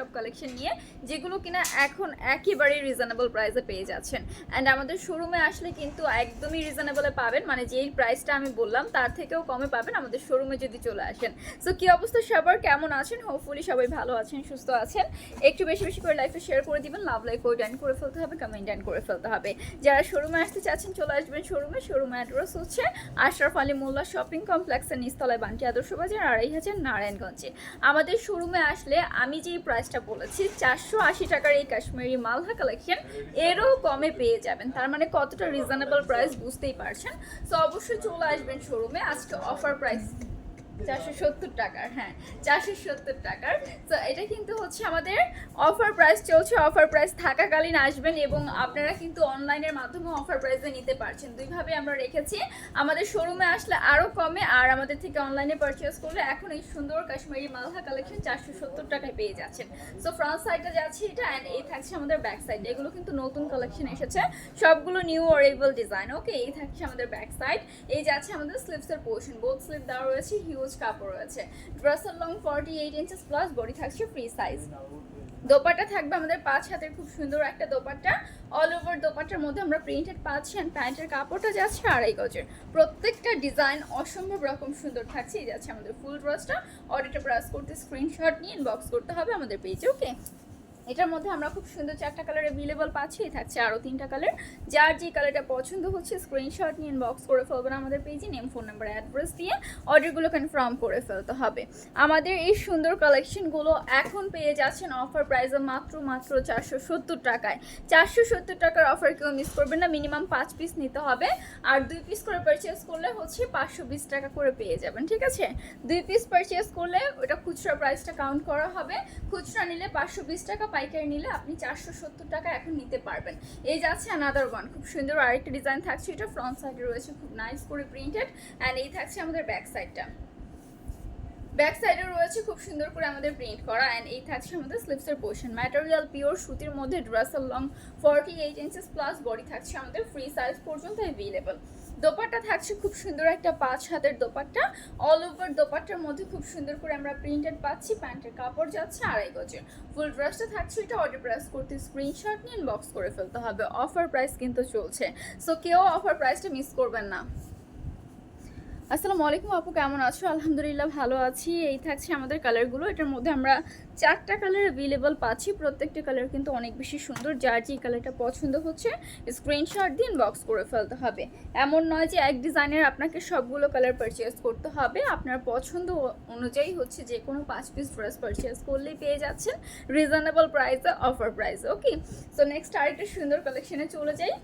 সব কালেকশন নিয়ে, যেগুলো কিনা এখন একেবারেই রিজনেবল প্রাইসে পেয়ে যাচ্ছেন। অ্যান্ড আমাদের শোরুমে আসলে কিন্তু একদমই রিজনেবলে পাবেন মানে যেই প্রাইসটা আমি বললাম, তার থেকেও কমে পাবেন আমাদের শোরুমে যদি চলে আসেন। সো কি অবস্থা? সবার কেমন আছেন? হোপফুলি সবাই ভালো আছেন, সুস্থ আছেন। একটু বেশি বেশি করে লাইফে শেয়ার করে দিবেন। লাভ লাইক করে ডান করে ফেলতে হবে কমেন্ট ডান করে ফেলতে হবে। যারা শোরুমে আসতে চাচ্ছেন, চলে আসবেন শোরুমে শোরুমে অ্যাড্রেস হচ্ছে আশরাফ আলী মোল্লা শপিং কমপ্লেক্সের নিস্তলায় বান্টি আদর্শ বাজার আড়াই হাজার নারায়ণগঞ্জে। আমাদের শোরুমে আসলে আমি যেই প্রাইসটা বলেছি, চারশো আশি টাকার এই কাশ্মীরি মালহা কালেকশন এরও কমে পেয়ে যাবেন। তার মানে কতটা রিজনেবল প্রাইস বুঝতেই পারছেন। সো অবশ্যই চলে আসবেন শোরুমে আজকে অফার প্রাইস চারশো সত্তর টাকার হ্যাঁ চারশো সত্তর টাকার। তো এটা কিন্তু হচ্ছে আমাদের অফার প্রাইস চলছে অফার প্রাইস থাকাকালীন আসবেন এবং আপনারা কিন্তু অনলাইনের মাধ্যমে অফার প্রাইসে নিতে পারছেন। দুইভাবে আমরা রেখেছি, আমাদের শোরুমে আসলে আরও কমে আর আমাদের থেকে অনলাইনে করলে এখন এই সুন্দর কাশ্মীরি মালহা কালেকশন চারশো সত্তর টাকায় পেয়ে যাচ্ছেন। সো ফ্রন্ট সাইডটা যাচ্ছে এটা অ্যান্ড এই থাকছে আমাদের ব্যাক সাইড এগুলো কিন্তু নতুন কালেকশন এসেছে, সবগুলো নিউ ডিজাইন ওকে এই থাকছে আমাদের ব্যাক সাইড এই যাচ্ছে আমাদের স্লিপসের পোর্শন বোথ স্লিপ দেওয়া রয়েছে হিউজ কাপড় রয়েছে। ড্রেসের long forty eight inches plus body থাকছে ফ্রি সাইজ দোপাট্টা থাকবে আমাদের পাঁচ হাতের খুব সুন্দর একটা দোপাট্টা। অল ওভার দোপাট্টার মধ্যে আমরা প্রিন্টেড পাচ্ছি অ্যান্ড প্যান্টের কাপড়টা যাচ্ছে আড়াই গজের। প্রত্যেকটা ডিজাইন অসম্ভব রকম সুন্দর থাকছে। এই যাচ্ছে আমাদের ফুল ড্রেসটা অর্ডারটা ব্রাস করতে স্ক্রিনশট নিয়ে ইনবক্স করতে হবে আমাদের পেজে ওকে এটার মধ্যে আমরা খুব সুন্দর চারটা কালার অ্যাভেলেবল পাচ্ছি থাকছে আরও তিনটা কালার যার যে কালারটা পছন্দ হচ্ছে স্ক্রিনশট নিয়ে বক্স করে ফেলবেন আমাদের পেজে নেম ফোন নাম্বার অ্যাড্রেস দিয়ে অর্ডারগুলো কনফার্ম করে ফেলতে হবে। আমাদের এই সুন্দর কালেকশনগুলো এখন পেয়ে যাচ্ছেন অফার প্রাইসে মাত্র মাত্র চারশো সত্তর টাকায়। চারশো সত্তর টাকার অফার কেউ মিস করবেন না মিনিমাম পাঁচ পিস নিতে হবে। আর দুই পিস করে পারচেস করলে হচ্ছে পাঁচশো বিশ টাকা করে পেয়ে যাবেন, ঠিক আছে? দুই পিস পারচেস করলে ওটা খুচরা প্রাইসটা কাউন্ট করা হবে। খুচরা নিলে পাঁচশো বিশ টাকা পাইকারি নিলে আপনি চারশো সত্তর টাকা এখন নিতে পারবেন। এই যাচ্ছে আনাদার ওয়ান খুব সুন্দর আরেকটা ডিজাইন থাকছে, এটা ফ্রন্ট সাইডে রয়েছে, খুব নাইস করে প্রিন্টেড অ্যান্ড এই থাকছে আমাদের ব্যাক সাইডটা ব্যাক সাইডে রয়েছে, খুব সুন্দর করে আমাদের প্রিন্ট করা অ্যান্ড এই থাকছে আমাদের স্লিপসের পোর্শন ম্যাটেরিয়াল পিওর সুতির মধ্যে ড্রেসের long forty eight inches plus body থাকছে আমাদের ফ্রি সাইজ পর্যন্ত অ্যাভেলেবল দোপাট্টা থাকছে খুব সুন্দর একটা পাঁচ হাতের দোপাট্টা। অল ওভার দোপাট্টার মধ্যে খুব সুন্দর করে আমরা প্রিন্টেড পাচ্ছি, প্যান্টের কাপড় যাচ্ছে, আড়াই গজের। ফুল ড্রেসটা থাকছে এটা অর্ডার প্রাইস করতে স্ক্রিনশট নিয়ে বক্স করে ফেলতে হবে। অফার প্রাইস কিন্তু চলছে। সো কেউ অফার প্রাইসটা মিস করবেন না। আসসালামু আলাইকুম আপু, কেমন আছো? আলহামদুলিল্লাহ ভালো আছি। এই থাকছে আমাদের কালারগুলো এটার মধ্যে আমরা চারটা কালার অ্যাভেলেবল পাচ্ছি। প্রত্যেকটা কালার কিন্তু অনেক বেশি সুন্দর। যার যে কালারটা পছন্দ হচ্ছে স্ক্রিনশট দিন বক্স করে ফেলতে হবে। এমন নয় যে এক ডিজাইনের আপনাকে সবগুলো কালার পারচেস করতে হবে। আপনার পছন্দ অনুযায়ী হচ্ছে যে কোনো পাঁচ পিস ড্রেস পারচেস করলেই পেয়ে যাচ্ছেন। রিজনেবল প্রাইসে অফার প্রাইসে ওকে সো নেক্সট আরেকটা সুন্দর কালেকশনে চলে যাই।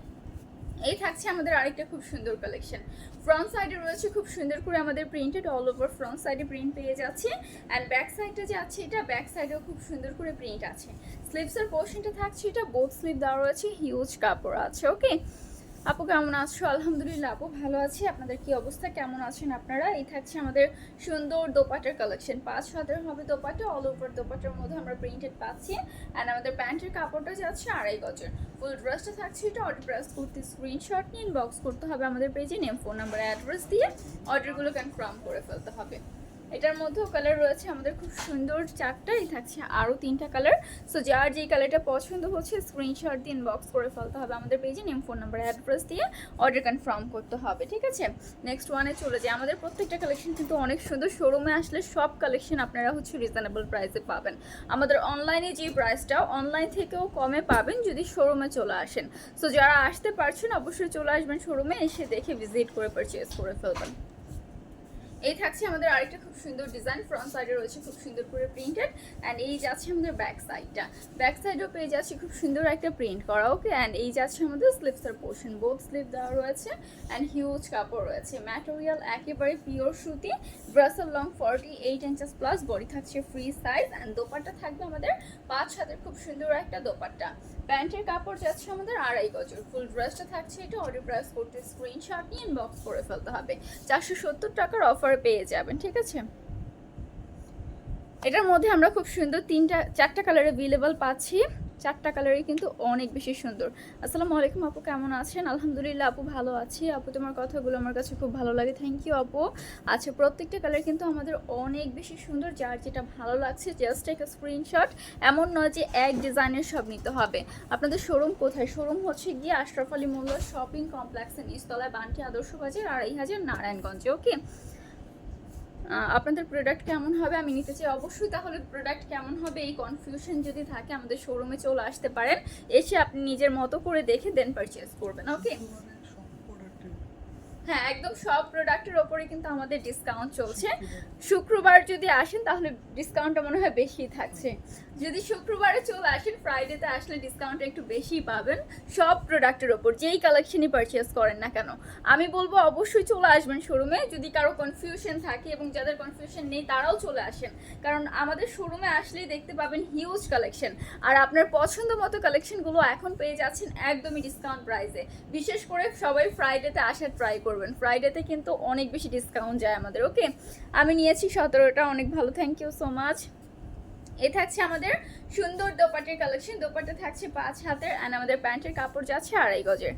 এই থাকছে আমাদের আরেকটা খুব সুন্দর কালেকশন ফ্রন্ট সাইডে রয়েছে খুব সুন্দর করে আমাদের প্রিন্টেড অল ওভার ফ্রন্ট সাইডে প্রিন্ট পেয়ে যাচ্ছে অ্যান্ড ব্যাক সাইডটা যে আছে এটা ব্যাক সাইডেও খুব সুন্দর করে প্রিন্ট আছে। স্লিভসের পোর্শনটা থাকছে এটা বোথ স্লিভ দেওয়া রয়েছে হিউজ কাপড় আছে ওকে আপু কেমন আছো? আলহামদুলিল্লাহ, আপু ভালো আছি। আপনাদের কি অবস্থা? কেমন আছেন আপনারা? এই থাকছে আমাদের সুন্দর দোপাটার কালেকশন। পাঁচ হাজার হবে দোপাটা অল ওভার দোপাটার মধ্যে আমরা প্রিন্টেড পাচ্ছি। অ্যান্ড আমাদের প্যান্টের কাপড়টা যাচ্ছে আড়াই গজের। ফুল ড্রেসটা থাকছে এটা অর্ডার প্রেস করতে স্ক্রিনশট নিয়ে ইনবক্স করতে হবে আমাদের পেজে নেম ফোন নাম্বার অ্যাড্রেস দিয়ে অর্ডারগুলো কনফার্ম করে ফেলতে হবে। এটার মধ্যেও কালার রয়েছে, আমাদের খুব সুন্দর চারটাই থাকছে, আরও তিনটা কালার সো যার যেই কালারটা পছন্দ হচ্ছে স্ক্রিনশট দিয়ে ইনবক্স করে ফেলতে হবে আমাদের পেজে নেম ফোন নাম্বার অ্যাড্রেস দিয়ে অর্ডার কনফার্ম করতে হবে, ঠিক আছে? নেক্সট ওয়ানে চলে যায় আমাদের প্রত্যেকটা কালেকশন কিন্তু অনেক সুন্দর। শোরুমে আসলে সব কালেকশন আপনারা হচ্ছে রিজনেবল প্রাইসে পাবেন। আমাদের অনলাইনে যে প্রাইসটা অনলাইন থেকেও কমে পাবেন যদি শোরুমে চলে আসেন। সো যারা আসতে পারছেন, অবশ্যই চলে আসবেন শোরুমে এসে দেখে ভিজিট করে পারচেস করে ফেলবেন। এই থাকছে আমাদের আরেকটা খুব সুন্দর ডিজাইন ফ্রন্ট সাইডে রয়েছে খুব সুন্দর করে প্রিন্টেড অ্যান্ড এই যাচ্ছে আমাদের ব্যাক সাইডটা ব্যাক সাইডেও পেয়ে যাচ্ছে খুব সুন্দর একটা প্রিন্ট করা ওকে অ্যান্ড এই যাচ্ছে আমাদের স্লিপসের পোর্শন বোথ স্লিপ দেওয়া রয়েছে অ্যান্ড হিউজ কাপড় রয়েছে। ম্যাটেরিয়াল একেবারে পিওর সুতি Brussels long forty eight inches plus body থাকছে ফ্রি সাইজ অ্যান্ড দোপাট্টা থাকবে আমাদের পাঁচ হাতের খুব সুন্দর একটা দোপাট্টা। প্যান্টের কাপড় যাচ্ছে আমাদের আড়াই গজর। ফুল ড্রেসটা থাকছে এটা অর্ডার প্রাইস করতে স্ক্রিনশট নিয়ে ইনবক্স করে ফেলতে হবে। চারশো সত্তর টাকার অফার পেয়ে যাবেন, ঠিক আছে? এটার মধ্যে আমরা খুব সুন্দর তিনটা, চারটা কালার অ্যাভেলেবল পাচ্ছি। চারটা কালারই কিন্তু অনেক বেশি সুন্দর। আসসালামু আলাইকুম আপু, কেমন আছেন? আলহামদুলিল্লাহ আপু ভালো আছি। আপু, তোমার কথাগুলো আমার কাছে খুব ভালো লাগে। থ্যাংক ইউ আপু। আচ্ছা প্রত্যেকটা কালার কিন্তু আমাদের অনেক বেশি সুন্দর, যার যেটা ভালো লাগছে জাস্ট একটা স্ক্রিনশট এমন নয় যে এক ডিজাইনের সব নিতে হবে। আপনাদের শোরুম কোথায়? শোরুম হচ্ছে গিয়ে আশরাফ আলী মোল্লা শপিং কমপ্লেক্সের নিচতলায় বান্টি আদর্শ বাজার আড়াই হাজার নারায়ণগঞ্জে ওকে আপনাদের প্রোডাক্ট কেমন হবে আমি নিতে চাই অবশ্যই তাহলে প্রোডাক্ট কেমন হবে এই কনফিউশন যদি থাকে আমাদের শোরুমে চলে আসতে পারেন এসে আপনি নিজের মতো করে দেখে দেন পারচেস করবেন ওকে হ্যাঁ একদম সব প্রোডাক্টের ওপরে কিন্তু আমাদের ডিসকাউন্ট চলছে। শুক্রবার। যদি আসেন তাহলে ডিসকাউন্টটা মনে হয় বেশি থাকছে। যদি শুক্রবারে চলে আসেন ফ্রাইডেতে আসলে ডিসকাউন্টটা একটু বেশি পাবেন। সব প্রোডাক্টের ওপর, যেই কালেকশনই পারচেস করেন না কেন। আমি বলব অবশ্যই চলে আসবেন শোরুমে যদি কারও কনফিউশন থাকে এবং যাদের কনফিউশন নেই, তারাও চলে আসেন। কারণ আমাদের শোরুমে আসলেই দেখতে পাবেন হিউজ কালেকশন আর আপনার পছন্দ মতো কালেকশনগুলো এখন পেয়ে যাচ্ছেন একদমই ডিসকাউন্ট প্রাইসে বিশেষ করে সবাই ফ্রাইডেতে আসার ট্রাই করবেন। ফ্রাইডেতে কিন্তু অনেক বেশি ডিসকাউন্ট যায় আমাদের ওকে আমি নিয়েছি সতেরোটা, অনেক ভালো থ্যাংক ইউ সো মাচ এ থাকছে আমাদের সুন্দর দোপাটের কালেকশন দোপাটা থাকছে পাঁচ হাতের অ্যান্ড আমাদের প্যান্টের কাপড় যাচ্ছে আড়াই গজের।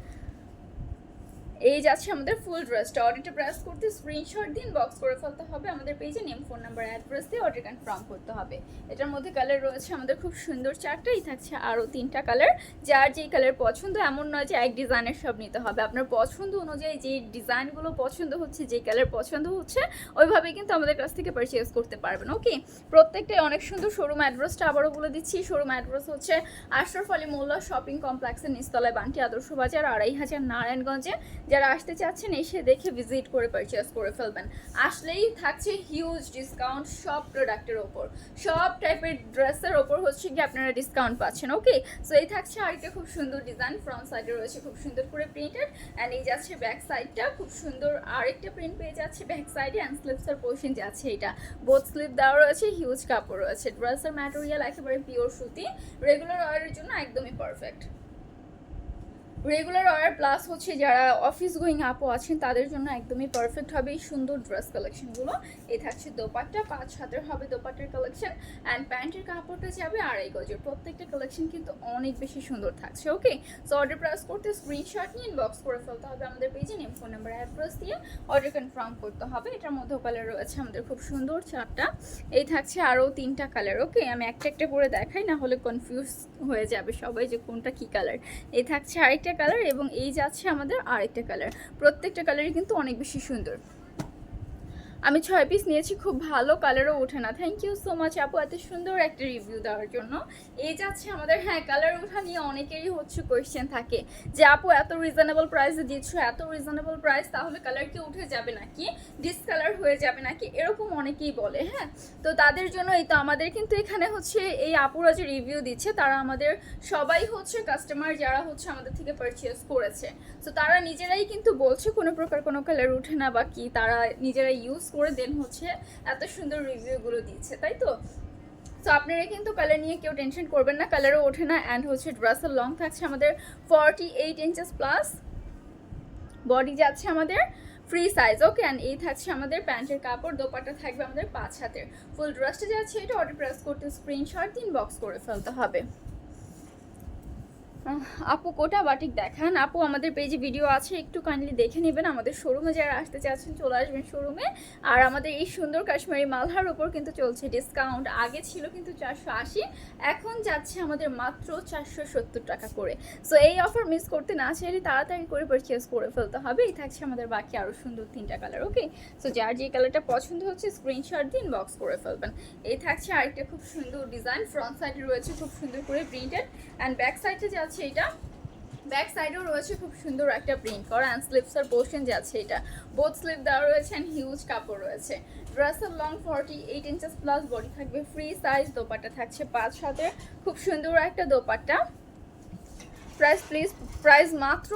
এই যাচ্ছে আমাদের ফুল ড্রেসটা অর্ডারটা প্রেস করতে স্ক্রিনশট দিন বক্স করে ফেলতে হবে আমাদের পেজে নেম ফোন নাম্বার অ্যাড্রেস দিয়ে অর্ডার কনফার্ম করতে হবে। এটার মধ্যে কালার রয়েছে আমাদের খুব সুন্দর চারটাই থাকছে আরও তিনটা কালার যার যেই কালার পছন্দ, এমন নয় যে এক ডিজাইনের সব নিতে হবে। আপনার পছন্দ অনুযায়ী যে ডিজাইনগুলো পছন্দ হচ্ছে, যে কালার পছন্দ হচ্ছে ওইভাবে কিন্তু আমাদের কাছ থেকে পারচেজ করতে পারবেন ওকে প্রত্যেকটাই অনেক সুন্দর শোরুম অ্যাড্রেসটা আবারও বলে দিচ্ছি। শোরুম অ্যাড্রেস হচ্ছে আশরফ আলী মোল্লা শপিং কমপ্লেক্সের নিচতলায় বান্টি আদর্শ বাজার, আড়াই হাজার নারায়ণগঞ্জে। যারা আসতে চাচ্ছেন এসে দেখে ভিজিট করে পারচেস করে ফেলবেন। আসলেই থাকছে হিউজ ডিসকাউন্ট সব প্রোডাক্টের ওপর। সব টাইপের ড্রেসের ওপর হচ্ছে কি আপনারা ডিসকাউন্ট পাচ্ছেন ওকে সো এই থাকছে আরেকটা খুব সুন্দর ডিজাইন ফ্রন্ট সাইডে রয়েছে খুব সুন্দর করে প্রিন্টেড অ্যান্ড এই যাচ্ছে ব্যাক সাইডটা খুব সুন্দর আরেকটা প্রিন্ট পেয়ে যাচ্ছে ব্যাক সাইডে অ্যান্ড স্লিপসের পোর্শন যাচ্ছে এটা। বোথ স্লিপ দেওয়া রয়েছে হিউজ কাপড় রয়েছে। ড্রেসের ম্যাটেরিয়াল একেবারে পিওর সুতি। রেগুলার ওয়ারের জন্য একদমই পারফেক্ট রেগুলার ওয়ার প্লাস হচ্ছে যারা অফিস গোয়িং আপও আছেন, তাদের জন্য একদমই পারফেক্ট হবে এই সুন্দর ড্রেস কালেকশনগুলো এই থাকছে দোপাট্টা, পাঁচ হাতের হবে দোপাট্টার কালেকশন অ্যান্ড প্যান্টের কাপড়টা যাবে আড়াই গজের। প্রত্যেকটা কালেকশন কিন্তু অনেক বেশি সুন্দর থাকছে ওকে সো অর্ডার প্রেস করতে স্ক্রিনশট নিয়ে ইনবক্স করে ফেলতে হবে আমাদের পেজে নেম ফোন নাম্বার অ্যাড্রেস দিয়ে অর্ডার কনফার্ম করতে হবে। এটার মধ্যে কালার রয়েছে আমাদের খুব সুন্দর চারটা। এই থাকছে আরও তিনটা কালার ওকে আমি একটা একটা করে দেখাই, না হলে কনফিউজ হয়ে যাবে সবাই যে কোনটা কী কালার এই থাকছে আরেকটা কালার এবং এই যাচ্ছে আমাদের আরেকটা কালার প্রত্যেকটা কালারই কিন্তু অনেক বেশি সুন্দর। আমি ছয় পিস নিয়েছি, খুব ভালো কালারও ওঠে না। থ্যাংক ইউ সো মাচ আপু, এত সুন্দর একটা রিভিউ দেওয়ার জন্য। এই যাচ্ছে আমাদের হ্যাঁ কালার ওঠা নিয়ে অনেকেরই হচ্ছে কোয়েশ্চেন থাকে। যে আপু, এত রিজনেবল প্রাইসে দিচ্ছ, এত রিজনেবল প্রাইস তাহলে কালার কি উঠে যাবে নাকি? ডিসকালার হয়ে যাবে নাকি? এরকম অনেকেই বলে হ্যাঁ। তো তাদের জন্য এই তো আমাদের কিন্তু এখানে হচ্ছে এই আপুরা যে রিভিউ দিচ্ছে, তারা আমাদের সবাই হচ্ছে কাস্টমার যারা হচ্ছে আমাদের থেকে পারচেস করেছে। তো তারা নিজেরাই কিন্তু বলছে কোনো প্রকার কোনো কালার উঠে না বা কি, তারা নিজেরা ইউজ করে দেন হচ্ছে এত সুন্দর রিভিউগুলো দিচ্ছে, তাই তো? তো আপনারা কিন্তু কালার নিয়ে কেউ টেনশন করবেন না কালারও ওঠে না অ্যান্ড হচ্ছে ড্রেসের লং থাকছে আমাদের forty eight inches plus body যাচ্ছে আমাদের ফ্রি সাইজ ওকে অ্যান্ড এই থাকছে আমাদের প্যান্টের কাপড় দোপাটা থাকবে আমাদের পাঁচ হাতের। ফুল ড্রেসটা যাচ্ছে এটা অর্ডার প্রেস করতে স্ক্রিনশট দিন বক্স করে ফেলতে হবে। আপু, কোটা বাটিক দেখান। আপু, আমাদের পেজে ভিডিও আছে, একটু কাইন্ডলি দেখে নেবেন। আমাদের শোরুমে যারা আসতে চাচ্ছেন, চলে আসবেন শোরুমে আর আমাদের এই সুন্দর কাশ্মীরি মালহার উপর কিন্তু চলছে ডিসকাউন্ট আগে ছিল কিন্তু চারশো আশি, এখন যাচ্ছে আমাদের মাত্র চারশো সত্তর টাকা করে। সো এই অফার মিস করতে না চাইলে তাড়াতাড়ি করে পারচেস করে ফেলতে হবে। এই থাকছে আমাদের বাকি আরও সুন্দর তিনটা কালার ওকে সো যার যে কালারটা পছন্দ হচ্ছে স্ক্রিনশট দিন বক্স করে ফেলবেন। এই থাকছে আরেকটা খুব সুন্দর ডিজাইন ফ্রন্ট সাইডে রয়েছে খুব সুন্দর করে প্রিন্টেড অ্যান্ড ব্যাক সাইডে যাচ্ছে এটা। ব্যাক সাইডেও রয়েছে খুব সুন্দর একটা প্রিন্ট করা অ্যান্ড স্লিপসের পোর্শন যাচ্ছে এটা। বোথ স্লিপ দেওয়া রয়েছে অ্যান্ড হিউজ কাপড় রয়েছে। ড্রেসের long forty eight inches plus body থাকবে। ফ্রি সাইজ দোপাট্টা থাকছে পাঁচ সাথে খুব সুন্দর একটা দোপাট্টা। প্রাইস প্লিজ প্রাইস মাত্র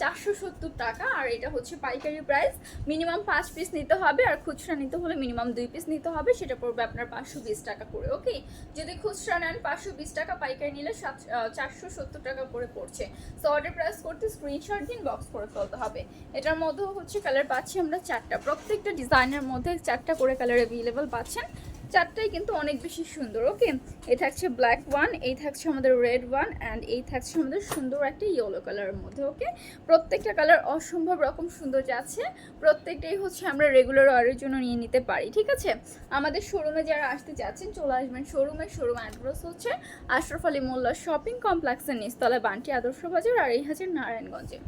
চারশো সত্তর টাকা, আর এটা হচ্ছে পাইকারি প্রাইস মিনিমাম পাঁচ পিস নিতে হবে, আর খুচরা নিতে হলে মিনিমাম দুই পিস নিতে হবে, সেটা পড়বে আপনার পাঁচশো বিশ টাকা করে ওকে যদি খুচরা নেন, পাঁচশো বিশ টাকা পাইকারি নিলে সাত চারশো সত্তর টাকা করে পড়ছে। সো অর্ডার প্রাইস করতে স্ক্রিনশট দিন বক্স করে ফেলতে হবে। এটার মধ্যেও হচ্ছে কালার পাচ্ছি আমরা চারটা। প্রত্যেকটা ডিজাইনের মধ্যে চারটা করে কালার অ্যাভেলেবেল পাচ্ছেন। চারটাই কিন্তু অনেক বেশি সুন্দর, ওকে? এই থাকছে ব্ল্যাক ওয়ান এই থাকছে আমাদের রেড ওয়ান অ্যান্ড এই থাকছে আমাদের সুন্দর একটা ইয়েলো কালারের মধ্যে, ওকে? প্রত্যেকটা কালার অসম্ভব রকম সুন্দর যাচ্ছে, প্রত্যেকটাই হচ্ছে আমরা রেগুলার অর্ডারের জন্য নিয়ে নিতে পারি, ঠিক আছে? আমাদের শোরুমে যারা আসতে চাচ্ছেন চলে আসবেন শোরুমে শোরুম অ্যাড্রেস হচ্ছে আশরফ আলী মোল্লা শপিং কমপ্লেক্সের নিচতলায় বান্টি আদর্শ বাজার আর এই হাজার নারায়ণগঞ্জে।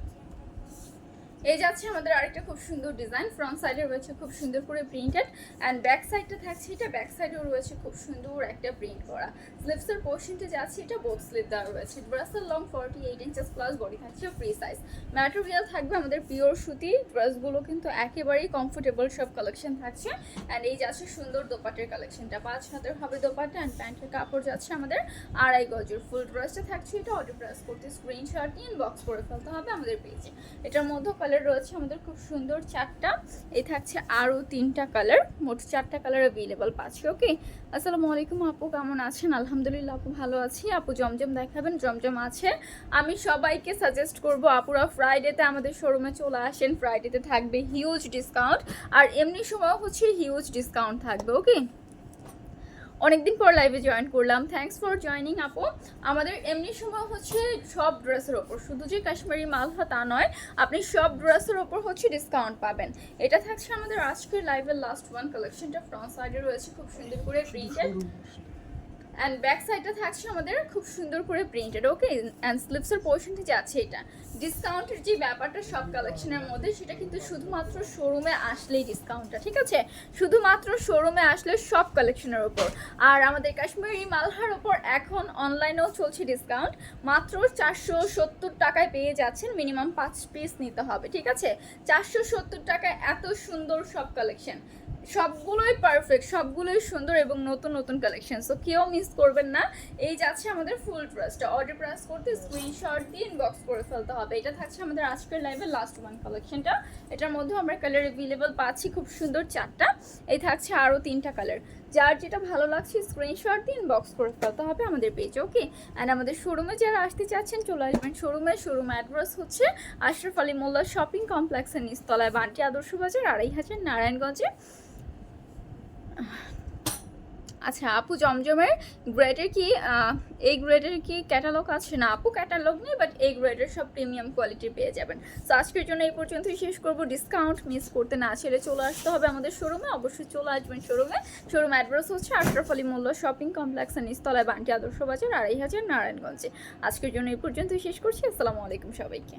এই যাচ্ছে আমাদের আরেকটা খুব সুন্দর ডিজাইন ফ্রন্ট সাইডে রয়েছে খুব সুন্দর করে প্রিন্টেড অ্যান্ড ব্যাক সাইডটা থাকছে এটা। ব্যাক সাইডেও রয়েছে খুব সুন্দর একটা প্রিন্ট করা। স্লিপসের পোর্শনটা যাচ্ছে এটা বোথ স্লিপ দেওয়া রয়েছে। ড্রেসের long forty eight inches plus body থাকছে ফ্রি সাইজ ম্যাটেরিয়াল থাকবে আমাদের পিওর সুতি। ড্রেসগুলো কিন্তু একেবারেই কমফোর্টেবল সব কালেকশন থাকছে। অ্যান্ড এই যাচ্ছে সুন্দর দোপাটের কালেকশনটা পাঁচ হাতের হবে দোপাটা অ্যান্ড প্যান্টের কাপড় যাচ্ছে আমাদের আড়াই গজের। ফুল ড্রেসটা থাকছে এটা। অর্ডার প্রেস করতে স্ক্রিনশট নিয়ে বক্স করে ফেলতে হবে আমাদের পেজে এটার মধ্যে কালার রয়েছে, আমাদের খুব সুন্দর চারটা। এই থাকছে আরও তিনটা কালার মোট চারটা কালার অ্যাভেলেবল পাচ্ছি ওকে আসসালামু আলাইকুম আপু, কেমন আছেন? আলহামদুলিল্লাহ আপু ভালো আছি। আপু জমজম দেখাবেন, জমজম আছে। আমি সবাইকে সাজেস্ট করব, আপুরা ফ্রাইডেতে আমাদের শোরুমে চলে আসেন। ফ্রাইডেতে থাকবে হিউজ ডিসকাউন্ট আর এমনি সময় হচ্ছে হিউজ ডিসকাউন্ট থাকবে ওকে অনেকদিন পর লাইভে জয়েন করলাম। থ্যাংকস ফর জয়নিং আপু। আমাদের এমনি সময় হচ্ছে সব ড্রেসের ওপর। শুধু যে কাশ্মীরি মালহা তা নয় আপনি সব ড্রেসের ওপর হচ্ছে ডিসকাউন্ট পাবেন। এটা থাকছে আমাদের আজকের লাইভের লাস্ট ওয়ান কালেকশনটা ফ্রন্ট সাইডে রয়েছে খুব সুন্দর করে প্রিন্টেড অ্যান্ড ব্যাক সাইডটা থাকছে আমাদের খুব সুন্দর করে প্রিন্টেড ওকে অ্যান্ড স্লিপসের পোর্শনটি যাচ্ছে এটা। ডিসকাউন্টের যে ব্যাপারটা সব কালেকশনের মধ্যে, সেটা কিন্তু শুধুমাত্র শোরুমে আসলেই ডিসকাউন্টটা ঠিক আছে? শুধুমাত্র শোরুমে আসলে সব কালেকশনের ওপর আর আমাদের কাশ্মীরি মালহার ওপর এখন অনলাইনেও চলছে ডিসকাউন্ট মাত্র চারশো সত্তর টাকায় পেয়ে যাচ্ছেন মিনিমাম পাঁচ পিস নিতে হবে, ঠিক আছে? চারশো সত্তর টাকায় এত সুন্দর সব কালেকশন সবগুলোই পারফেক্ট সবগুলোই সুন্দর এবং নতুন নতুন কালেকশন সো কেউ মিস করবেন না। এই যাচ্ছে আমাদের ফুল ড্রেসটা অর্ডার প্রেস করতে স্ক্রিনশট দিয়ে ইনবক্স করে ফেলতে হবে। এটা থাকছে আমাদের আজকের লাইভের লাস্ট ওয়ান কালেকশনটা এটার মধ্যে আমরা কালার অ্যাভেলেবল পাচ্ছি খুব সুন্দর চারটা। এই থাকছে আরও তিনটা কালার যার যেটা ভালো লাগছে স্ক্রিনশট দিয়ে ইনবক্স করে ফেলতে হবে আমাদের পেজে ওকে অ্যান্ড আমাদের শোরুমে যারা আসতে চাচ্ছেন, চলে আসবেন শোরুমে শোরুম অ্যাড্রেস হচ্ছে আশরাফ আলী মোল্লা শপিং কমপ্লেক্সের নিচতলায়, বান্টি আদর্শ বাজার, আড়াই হাজার নারায়ণগঞ্জে। আচ্ছা আপু জমজমের গ্রেডের কি এই গ্রেডের কি ক্যাটালগ আছে? না, আপু ক্যাটালগ নেই বাট এই গ্রেডের সব প্রিমিয়াম কোয়ালিটি পেয়ে যাবেন। তো আজকের জন্য এই পর্যন্তই শেষ করব। ডিসকাউন্ট মিস করতে না ছেড়ে চলে আসতে হবে আমাদের শোরুমে অবশ্যই চলে আসবেন শোরুমে শোরুম অ্যাড্রেস হচ্ছে আশরাফ আলী মোল্লা শপিং কমপ্লেক্সের নিচতলায় বান্টি আদর্শ বাজার, আড়াই হাজার নারায়ণগঞ্জে। আজকের জন্য এই পর্যন্তই শেষ করছি। আসসালামু আলাইকুম সবাইকে।